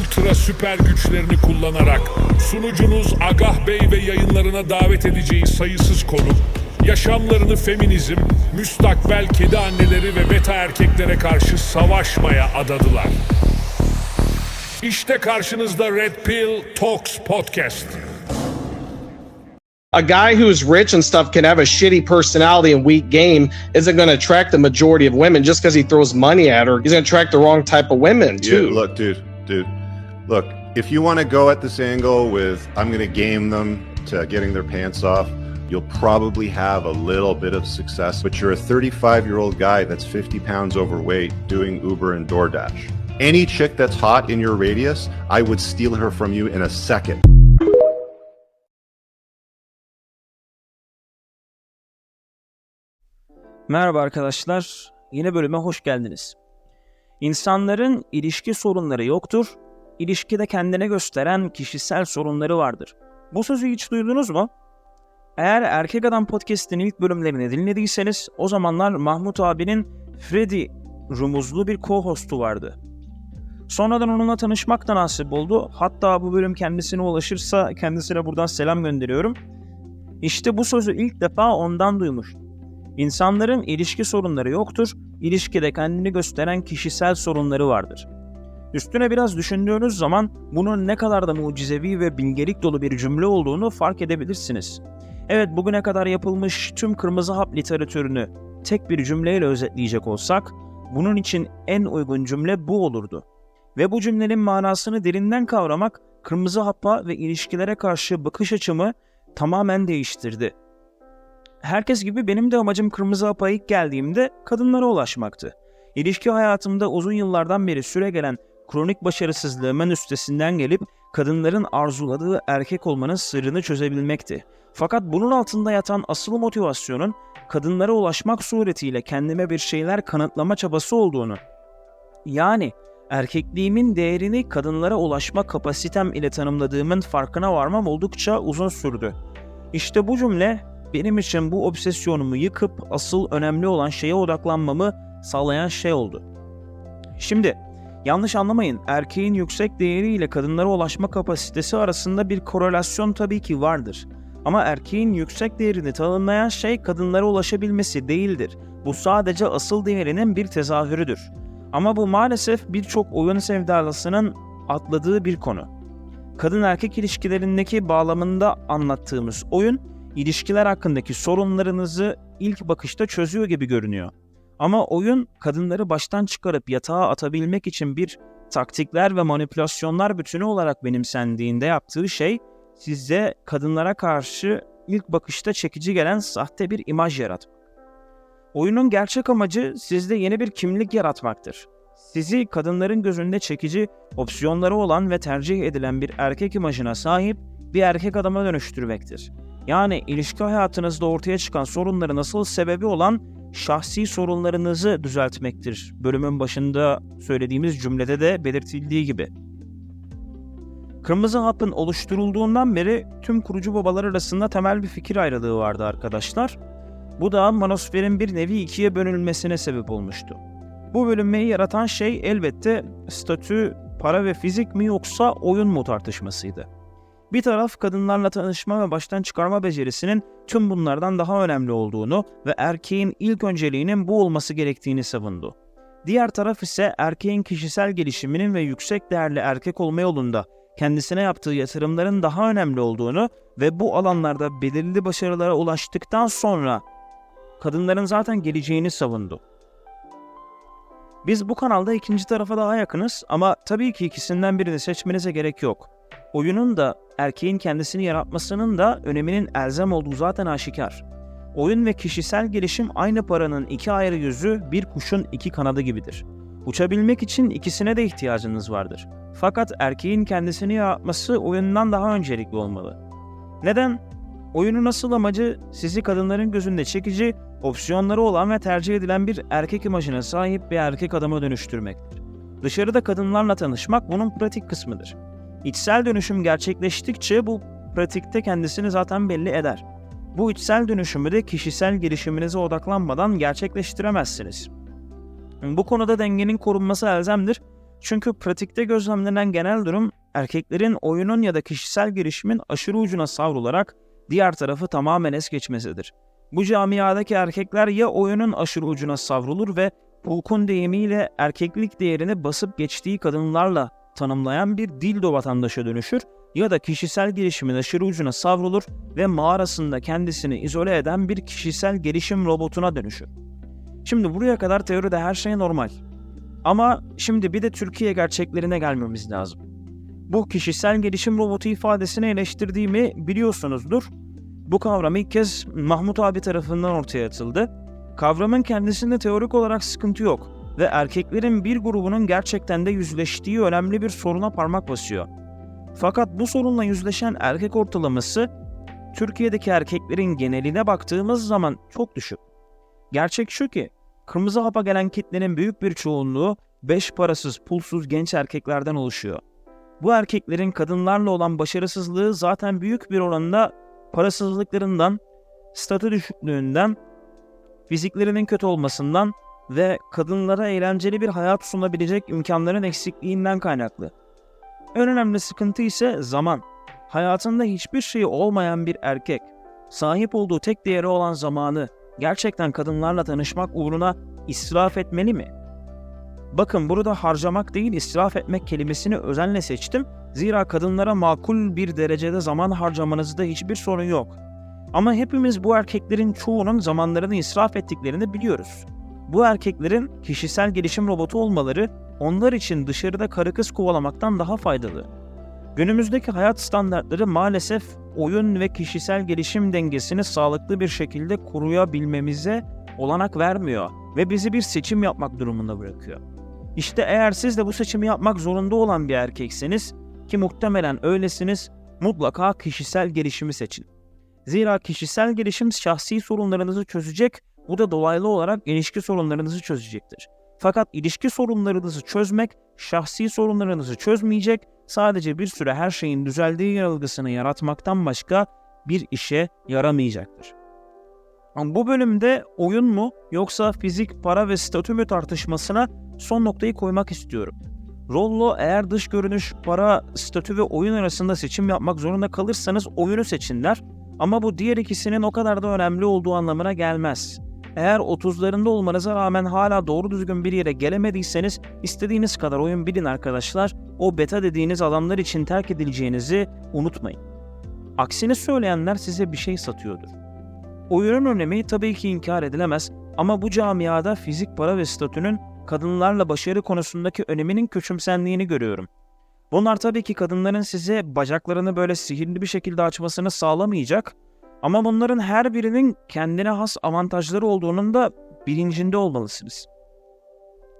Ultra süper güçlerini kullanarak sunucunuz Agah Bey ve yayınlarına davet edeceği sayısız konuk, yaşamlarını feminizm, müstakbel kedi anneleri ve beta erkeklere karşı savaşmaya adadılar. İşte karşınızda Red Pill Talks Podcast. a guy who's rich and stuff can have a shitty personality and weak game isn't going to attract the majority of women just because he throws money at her. He's going to attract the wrong type of women Yeah, too. look, dude, dude. Look, if you want to go at this angle with I'm going to game them to getting their pants off, you'll probably have a little bit of success. But you're a 35 year old guy that's 50 pounds overweight doing Uber and DoorDash. Any chick that's hot in your radius, I would steal her from you in a second. Merhaba arkadaşlar, yeni bölüme hoş geldiniz. İnsanların ilişki sorunları yoktur, ilişkide kendine gösteren kişisel sorunları vardır. Bu sözü hiç duydunuz mu? Eğer Erkek Adam Podcast'in ilk bölümlerini dinlediyseniz o zamanlar Mahmut abinin Freddy rumuzlu bir co-hostu vardı. Sonradan onunla tanışmak da nasip oldu. Hatta bu bölüm kendisine ulaşırsa kendisine buradan selam gönderiyorum. İşte bu sözü ilk defa ondan duymuştum. İnsanların ilişki sorunları yoktur, ilişkide kendini gösteren kişisel sorunları vardır. Üstüne biraz düşündüğünüz zaman bunun ne kadar da mucizevi ve bilgelik dolu bir cümle olduğunu fark edebilirsiniz. Evet bugüne kadar yapılmış tüm kırmızı hap literatürünü tek bir cümleyle özetleyecek olsak, bunun için en uygun cümle bu olurdu. Ve bu cümlenin manasını derinden kavramak, kırmızı hapa ve ilişkilere karşı bakış açımı tamamen değiştirdi. Herkes gibi benim de amacım Kırmızı Hap'a ilk geldiğimde kadınlara ulaşmaktı. İlişki hayatımda uzun yıllardan beri süre gelen kronik başarısızlığımın üstesinden gelip kadınların arzuladığı erkek olmanın sırrını çözebilmekti. Fakat bunun altında yatan asıl motivasyonun kadınlara ulaşmak suretiyle kendime bir şeyler kanıtlama çabası olduğunu. Yani erkekliğimin değerini kadınlara ulaşma kapasitem ile tanımladığımın farkına varmam oldukça uzun sürdü. İşte bu cümle benim için bu obsesyonumu yıkıp asıl önemli olan şeye odaklanmamı sağlayan şey oldu. Şimdi yanlış anlamayın erkeğin yüksek değeriyle kadınlara ulaşma kapasitesi arasında bir korelasyon tabii ki vardır. Ama erkeğin yüksek değerini tanımlayan şey kadınlara ulaşabilmesi değildir. Bu sadece asıl değerinin bir tezahürüdür. Ama bu maalesef birçok oyun sevdalısının atladığı bir konu. Kadın erkek ilişkilerindeki bağlamında anlattığımız oyun ilişkiler hakkındaki sorunlarınızı ilk bakışta çözüyor gibi görünüyor. Ama oyun kadınları baştan çıkarıp yatağa atabilmek için bir taktikler ve manipülasyonlar bütünü olarak benimsendiğinde yaptığı şey size kadınlara karşı ilk bakışta çekici gelen sahte bir imaj yaratmak. Oyunun gerçek amacı sizde yeni bir kimlik yaratmaktır. Sizi kadınların gözünde çekici, opsiyonları olan ve tercih edilen bir erkek imajına sahip bir erkek adama dönüştürmektir. Yani ilişki hayatınızda ortaya çıkan sorunların asıl sebebi olan şahsi sorunlarınızı düzeltmektir. Bölümün başında söylediğimiz cümlede de belirtildiği gibi. Kırmızı Hap'ın oluşturulduğundan beri tüm kurucu babalar arasında temel bir fikir ayrılığı vardı arkadaşlar. Bu da manosferin bir nevi ikiye bölünmesine sebep olmuştu. Bu bölünmeyi yaratan şey elbette statü, para ve fizik mi yoksa oyun mu tartışmasıydı. Bir taraf kadınlarla tanışma ve baştan çıkarma becerisinin tüm bunlardan daha önemli olduğunu ve erkeğin ilk önceliğinin bu olması gerektiğini savundu. Diğer taraf ise erkeğin kişisel gelişiminin ve yüksek değerli erkek olma yolunda kendisine yaptığı yatırımların daha önemli olduğunu ve bu alanlarda belirli başarılara ulaştıktan sonra kadınların zaten geleceğini savundu. Biz bu kanalda ikinci tarafa daha yakınız ama tabii ki ikisinden birini seçmenize gerek yok. Oyunun da erkeğin kendisini yaratmasının da öneminin elzem olduğu zaten aşikar. Oyun ve kişisel gelişim aynı paranın iki ayrı yüzü bir kuşun iki kanadı gibidir. Uçabilmek için ikisine de ihtiyacınız vardır. Fakat erkeğin kendisini yaratması oyundan daha öncelikli olmalı. Neden? Oyunun asıl amacı sizi kadınların gözünde çekici, opsiyonları olan ve tercih edilen bir erkek imajına sahip bir erkek adama dönüştürmektir. Dışarıda kadınlarla tanışmak bunun pratik kısmıdır. İçsel dönüşüm gerçekleştikçe bu pratikte kendisini zaten belli eder. Bu içsel dönüşümü de kişisel gelişiminize odaklanmadan gerçekleştiremezsiniz. Bu konuda dengenin korunması elzemdir. Çünkü pratikte gözlemlenen genel durum erkeklerin oyunun ya da kişisel gelişimin aşırı ucuna savrularak diğer tarafı tamamen es geçmesidir. Bu camiadaki erkekler ya oyunun aşırı ucuna savrulur ve Hulk'un deyimiyle erkeklik değerini basıp geçtiği kadınlarla tanımlayan bir dildo vatandaşa dönüşür ya da kişisel gelişimin aşırı ucuna savrulur ve mağarasında kendisini izole eden bir kişisel gelişim robotuna dönüşür. Şimdi buraya kadar teoride her şey normal. Ama şimdi bir de Türkiye gerçeklerine gelmemiz lazım. Bu kişisel gelişim robotu ifadesini eleştirdiğimi biliyorsunuzdur. Bu kavram ilk kez Mahmut abi tarafından ortaya atıldı. Kavramın kendisinde teorik olarak sıkıntı yok ve erkeklerin bir grubunun gerçekten de yüzleştiği önemli bir soruna parmak basıyor. Fakat bu sorunla yüzleşen erkek ortalaması Türkiye'deki erkeklerin geneline baktığımız zaman çok düşük. Gerçek şu ki kırmızı hapa gelen kitlenin büyük bir çoğunluğu beş parasız, pulsuz genç erkeklerden oluşuyor. Bu erkeklerin kadınlarla olan başarısızlığı zaten büyük bir oranda parasızlıklarından, statü düşüklüğünden, fiziklerinin kötü olmasından ve kadınlara eğlenceli bir hayat sunabilecek imkanların eksikliğinden kaynaklı. En önemli sıkıntı ise zaman. Hayatında hiçbir şeyi olmayan bir erkek, sahip olduğu tek değeri olan zamanı gerçekten kadınlarla tanışmak uğruna israf etmeli mi? Bakın burada harcamak değil israf etmek kelimesini özenle seçtim. Zira kadınlara makul bir derecede zaman harcamanızda hiçbir sorun yok. Ama hepimiz bu erkeklerin çoğunun zamanlarını israf ettiklerini biliyoruz. Bu erkeklerin kişisel gelişim robotu olmaları onlar için dışarıda karı kız kovalamaktan daha faydalı. Günümüzdeki hayat standartları maalesef oyun ve kişisel gelişim dengesini sağlıklı bir şekilde koruyabilmemize olanak vermiyor ve bizi bir seçim yapmak durumunda bırakıyor. İşte eğer siz de bu seçimi yapmak zorunda olan bir erkekseniz ki muhtemelen öylesiniz mutlaka kişisel gelişimi seçin. Zira kişisel gelişim şahsi sorunlarınızı çözecek, bu da dolaylı olarak ilişki sorunlarınızı çözecektir. Fakat ilişki sorunlarınızı çözmek, şahsi sorunlarınızı çözmeyecek, sadece bir süre her şeyin düzeldiği yanılgısını yaratmaktan başka bir işe yaramayacaktır. Ama bu bölümde oyun mu yoksa fizik, para ve statü mü tartışmasına son noktayı koymak istiyorum. Rollo eğer dış görünüş, para, statü ve oyun arasında seçim yapmak zorunda kalırsanız oyunu seçin der. Ama bu diğer ikisinin o kadar da önemli olduğu anlamına gelmez. Eğer 30'larında olmanıza rağmen hala doğru düzgün bir yere gelemediyseniz istediğiniz kadar oyun bilin arkadaşlar. O beta dediğiniz adamlar için terk edileceğinizi unutmayın. Aksini söyleyenler size bir şey satıyordur. Oyunun önemi tabii ki inkar edilemez ama bu camiada fizik para ve statünün kadınlarla başarı konusundaki öneminin küçümsendiğini görüyorum. Bunlar tabii ki kadınların size bacaklarını böyle sihirli bir şekilde açmasını sağlamayacak ama bunların her birinin kendine has avantajları olduğunun da bilincinde olmalısınız.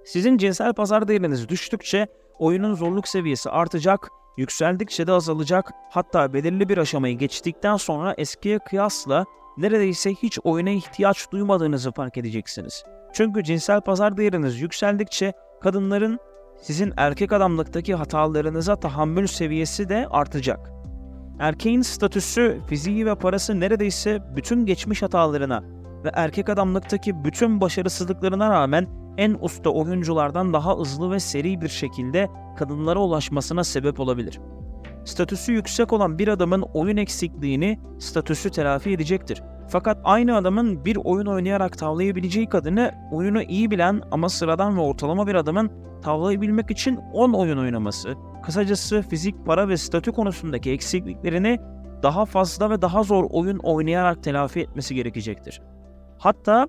Sizin cinsel pazar değeriniz düştükçe oyunun zorluk seviyesi artacak, yükseldikçe de azalacak, hatta belirli bir aşamayı geçtikten sonra eskiye kıyasla neredeyse hiç oyuna ihtiyaç duymadığınızı fark edeceksiniz. Çünkü cinsel pazar değeriniz yükseldikçe kadınların sizin erkek adamlıktaki hatalarınıza tahammül seviyesi de artacak. Erkeğin statüsü, fiziği ve parası neredeyse bütün geçmiş hatalarına ve erkek adamlıktaki bütün başarısızlıklarına rağmen en usta oyunculardan daha hızlı ve seri bir şekilde kadınlara ulaşmasına sebep olabilir. Statüsü yüksek olan bir adamın oyun eksikliğini statüsü telafi edecektir. Fakat aynı adamın bir oyun oynayarak tavlayabileceği kadını oyunu iyi bilen ama sıradan ve ortalama bir adamın tavlayabilmek için 10 oyun oynaması, kısacası fizik, para ve statü konusundaki eksikliklerini daha fazla ve daha zor oyun oynayarak telafi etmesi gerekecektir. Hatta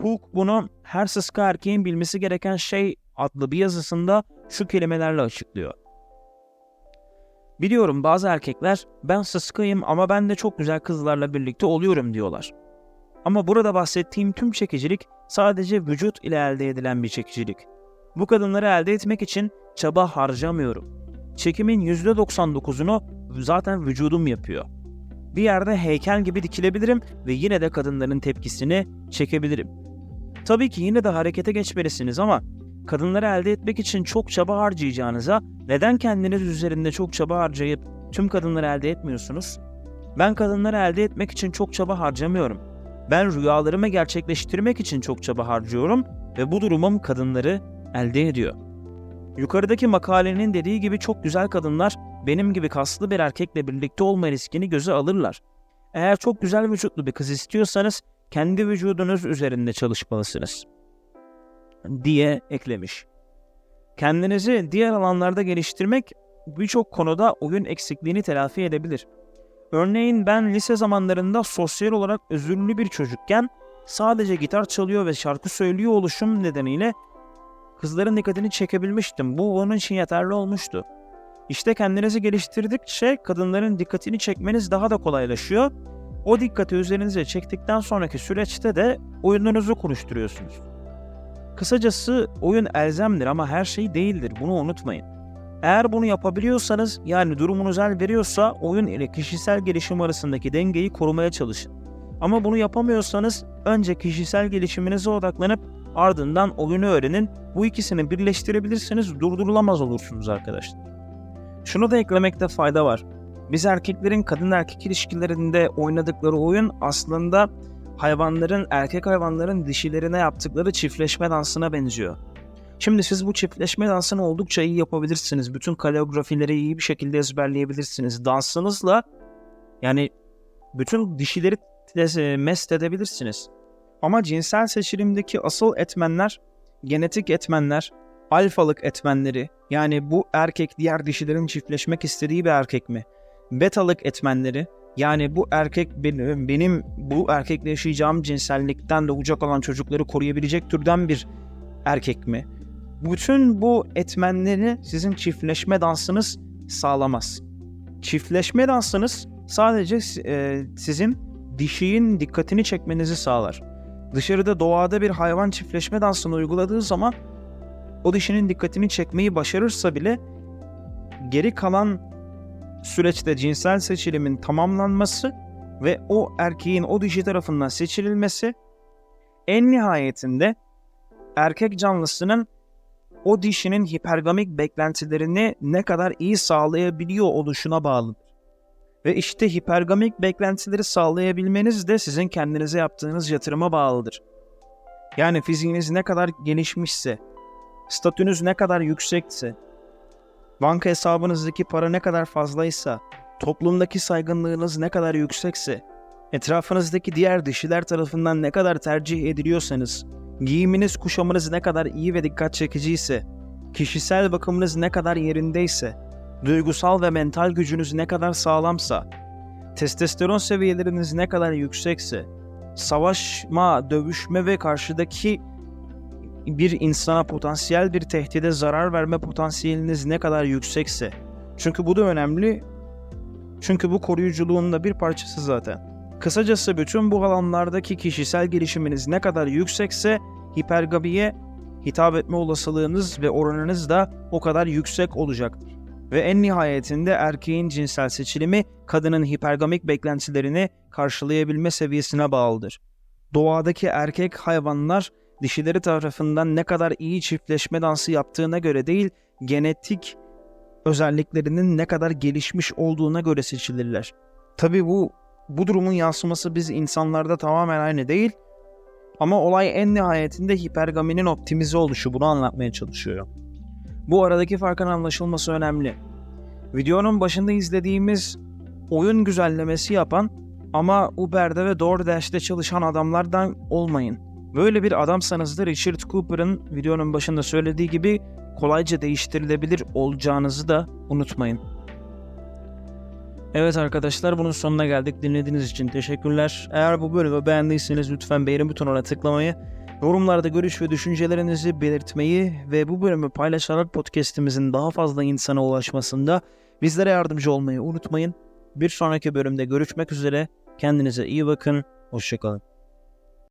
Hook bunu her sıska erkeğin bilmesi gereken şey adlı bir yazısında şu kelimelerle açıklıyor. Biliyorum bazı erkekler ben sıskayım ama ben de çok güzel kızlarla birlikte oluyorum diyorlar. Ama burada bahsettiğim tüm çekicilik sadece vücut ile elde edilen bir çekicilik. Bu kadınları elde etmek için çaba harcamıyorum. çekimin %99'unu zaten vücudum yapıyor. Bir yerde heykel gibi dikilebilirim ve yine de kadınların tepkisini çekebilirim. Tabii ki yine de harekete geçmelisiniz ama kadınları elde etmek için çok çaba harcayacağınıza neden kendiniz üzerinde çok çaba harcayıp tüm kadınları elde etmiyorsunuz? Ben kadınları elde etmek için çok çaba harcamıyorum. Ben rüyalarımı gerçekleştirmek için çok çaba harcıyorum ve bu durumum kadınları elde ediyor. Yukarıdaki makalenin dediği gibi çok güzel kadınlar benim gibi kaslı bir erkekle birlikte olma riskini göze alırlar. Eğer çok güzel vücutlu bir kız istiyorsanız kendi vücudunuz üzerinde çalışmalısınız. Diye eklemiş. Kendinizi diğer alanlarda geliştirmek birçok konuda oyun eksikliğini telafi edebilir. Örneğin ben lise zamanlarında sosyal olarak özürlü bir çocukken sadece gitar çalıyor ve şarkı söylüyor oluşum nedeniyle kızların dikkatini çekebilmiştim. Bu onun için yeterli olmuştu. İşte kendinizi geliştirdikçe kadınların dikkatini çekmeniz daha da kolaylaşıyor. O dikkati üzerinize çektikten sonraki süreçte de oyununuzu konuşturuyorsunuz. Kısacası oyun elzemdir ama her şey değildir. Bunu unutmayın. Eğer bunu yapabiliyorsanız yani durumunuz el veriyorsa oyun ile kişisel gelişim arasındaki dengeyi korumaya çalışın. Ama bunu yapamıyorsanız önce kişisel gelişiminize odaklanıp ardından oyunu öğrenin. Bu ikisini birleştirebilirseniz durdurulamaz olursunuz arkadaşlar. Şunu da eklemekte fayda var. Biz erkeklerin kadın erkek ilişkilerinde oynadıkları oyun aslında hayvanların erkek hayvanların dişilerine yaptıkları çiftleşme dansına benziyor. Şimdi siz bu çiftleşme dansını oldukça iyi yapabilirsiniz. Bütün koreografileri iyi bir şekilde ezberleyebilirsiniz. Dansınızla yani bütün dişileri de mest edebilirsiniz. Ama cinsel seçilimdeki asıl etmenler, genetik etmenler, alfalık etmenleri yani bu erkek diğer dişilerin çiftleşmek istediği bir erkek mi? Betalık etmenleri yani bu erkek benim, benim bu erkekle yaşayacağım cinsellikten doğacak olan çocukları koruyabilecek türden bir erkek mi? Bütün bu etmenleri sizin çiftleşme dansınız sağlamaz. Çiftleşme dansınız sadece e, sizin dişiyin dikkatini çekmenizi sağlar. Dışarıda doğada bir hayvan çiftleşme dansını uyguladığı zaman o dişinin dikkatini çekmeyi başarırsa bile geri kalan süreçte cinsel seçilimin tamamlanması ve o erkeğin o dişi tarafından seçilmesi en nihayetinde erkek canlısının o dişinin hipergamik beklentilerini ne kadar iyi sağlayabiliyor oluşuna bağlıdır. Ve işte hipergamik beklentileri sağlayabilmeniz de sizin kendinize yaptığınız yatırıma bağlıdır. Yani fiziğiniz ne kadar gelişmişse, statünüz ne kadar yüksekse, banka hesabınızdaki para ne kadar fazlaysa, toplumdaki saygınlığınız ne kadar yüksekse, etrafınızdaki diğer dişiler tarafından ne kadar tercih ediliyorsanız, giyiminiz kuşamınız ne kadar iyi ve dikkat çekiciyse, kişisel bakımınız ne kadar yerindeyse, duygusal ve mental gücünüz ne kadar sağlamsa, testosteron seviyeleriniz ne kadar yüksekse, savaşma, dövüşme ve karşıdaki bir insana potansiyel bir tehdide zarar verme potansiyeliniz ne kadar yüksekse. Çünkü bu da önemli. Çünkü bu koruyuculuğun da bir parçası zaten. Kısacası bütün bu alanlardaki kişisel gelişiminiz ne kadar yüksekse hipergabiye hitap etme olasılığınız ve oranınız da o kadar yüksek olacaktır. Ve en nihayetinde erkeğin cinsel seçilimi kadının hipergamik beklentilerini karşılayabilme seviyesine bağlıdır. Doğadaki erkek hayvanlar dişileri tarafından ne kadar iyi çiftleşme dansı yaptığına göre değil, genetik özelliklerinin ne kadar gelişmiş olduğuna göre seçilirler. Tabi bu bu durumun yansıması biz insanlarda tamamen aynı değil. Ama olay en nihayetinde hipergaminin optimize oluşu. Bunu anlatmaya çalışıyor. Bu aradaki farkın anlaşılması önemli. Videonun başında izlediğimiz oyun güzellemesi yapan ama Uber'de ve DoorDash'te çalışan adamlardan olmayın. Böyle bir adamsanız da Richard Cooper'ın videonun başında söylediği gibi kolayca değiştirilebilir olacağınızı da unutmayın. Evet arkadaşlar bunun sonuna geldik. Dinlediğiniz için teşekkürler. Eğer bu bölümü beğendiyseniz lütfen beğeni butonuna tıklamayı, yorumlarda görüş ve düşüncelerinizi belirtmeyi ve bu bölümü paylaşarak podcast'imizin daha fazla insana ulaşmasında bizlere yardımcı olmayı unutmayın. Bir sonraki bölümde görüşmek üzere. Kendinize iyi bakın. Hoşçakalın.